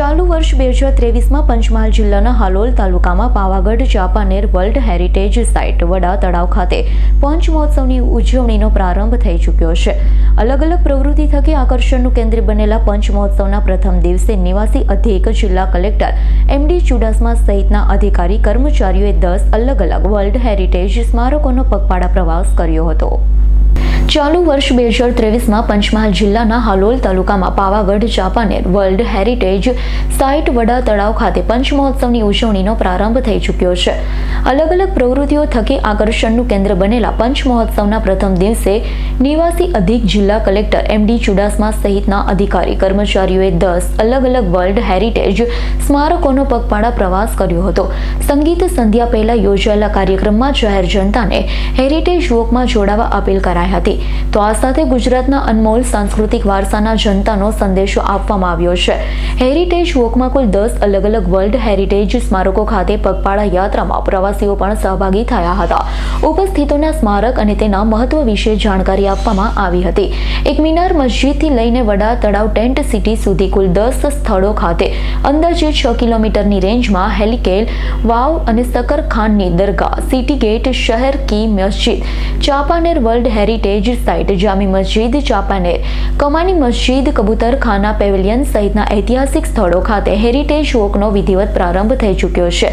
ચાલુ વર્ષ બે હજાર ત્રેવીસમાં પંચમહાલ જિલ્લાના હાલોલ તાલુકામાં Pavagadh Champaner world heritage site Vada Talav ખાતે પંચ મહોત્સવની ઉજવણીનો પ્રારંભ થઈ ચૂક્યો છે. અલગ અલગ પ્રવૃત્તિ થકી આકર્ષણનું કેન્દ્ર બનેલા પંચ મહોત્સવના પ્રથમ દિવસે નિવાસી અધિક જિલ્લા કલેક્ટર એમડી ચુડાસમા સહિતના અધિકારી કર્મચારીઓએ દસ અલગ અલગ વર્લ્ડ હેરિટેજ સ્મારકોનો પગપાળા પ્રવાસ કર્યો હતો. ચાલુ વર્ષ બે હજાર ત્રેવીસમાં પંચમહાલ જિલ્લાના હાલોલ તાલુકામાં Pavagadh Champaner world heritage site Vada Talav ખાતે પંચમહોત્સવની ઉજવણીનો પ્રારંભ થઈ ચૂક્યો છે. અલગ અલગ પ્રવૃત્તિઓ થકી આકર્ષણનું કેન્દ્ર બનેલા પંચમહોત્સવના પ્રથમ દિવસે નિવાસી અધિક જિલ્લા કલેક્ટર એમડી ચુડાસમા સહિતના અધિકારી કર્મચારીઓએ દસ અલગ અલગ વર્લ્ડ હેરિટેજ સ્મારકોનો પગપાળા પ્રવાસ કર્યો હતો. સંગીત સંધ્યા પહેલા યોજાયેલા કાર્યક્રમમાં જાહેર જનતાને હેરિટેજ વોકમાં જોડાવા અપીલ કરાઈ હતી. તો આ સાથે ગુજરાતના અનમોલ સાંસ્કૃતિક વારસાના જનતાનો સંદેશો આપવામાં આવ્યો છે. હેરિટેજ વોકમાં કુલ દસ અલગ અલગ વર્લ્ડ હેરિટેજ સ્મારકો ખાતે પગપાળા યાત્રામાં પ્રવાસીઓ પણ સહભાગી થયા હતા. ઉપસ્થિતોના સ્મારક અને તેના મહત્વ વિશે જાણકારી આપવામાં આવી હતી. એક મિનાર મસ્જિદથી લઈને વડા તળાવ ટેન્ટ સિટી સુધી કુલ દસ સ્થળો ખાતે. અંદાજે છ કિલોમીટરની રેન્જમાં હેલિકેલ, વાવ અને સકર ખાનની દરગાહ, સિટી ગેટ, શહેર કી મસ્જિદ, ચાપાનેર વર્લ્ડ હેરિટેજ સાઇટ જામી મસ્જિદ ચાપાનેર કમાની મસ્જિદ કબૂતરખાના પેવેલિયન સહિતના ઐતિહાસિક સ્થળો ખાતે હેરિટેજ વોકનો વિધિવત પ્રારંભ થઈ ચૂક્યો છે.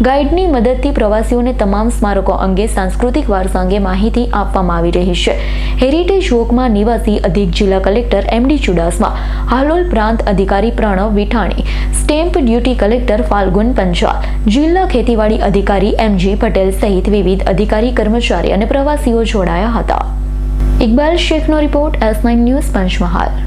ગાઈડની મદદથી પ્રવાસીઓને તમામ સ્મારકો અંગે સાંસ્કૃતિક વારસા અંગે માહિતી આપવામાં આવી રહી છે. હેરિટેજ વોકમાં નિવાસી અધિક જિલ્લા કલેક્ટર એમડી ચુડાસમા, હાલોલ પ્રાંત અધિકારી Pranav Vithani, stamp duty collector Falgun Panchal જિલ્લા ખેતીવાડી અધિકારી એમજી પટેલ સહિત વિવિધ અધિકારી કર્મચારી અને પ્રવાસીઓ જોડાયા હતા. Iqbal શેખનો report S nine news Panchmahal.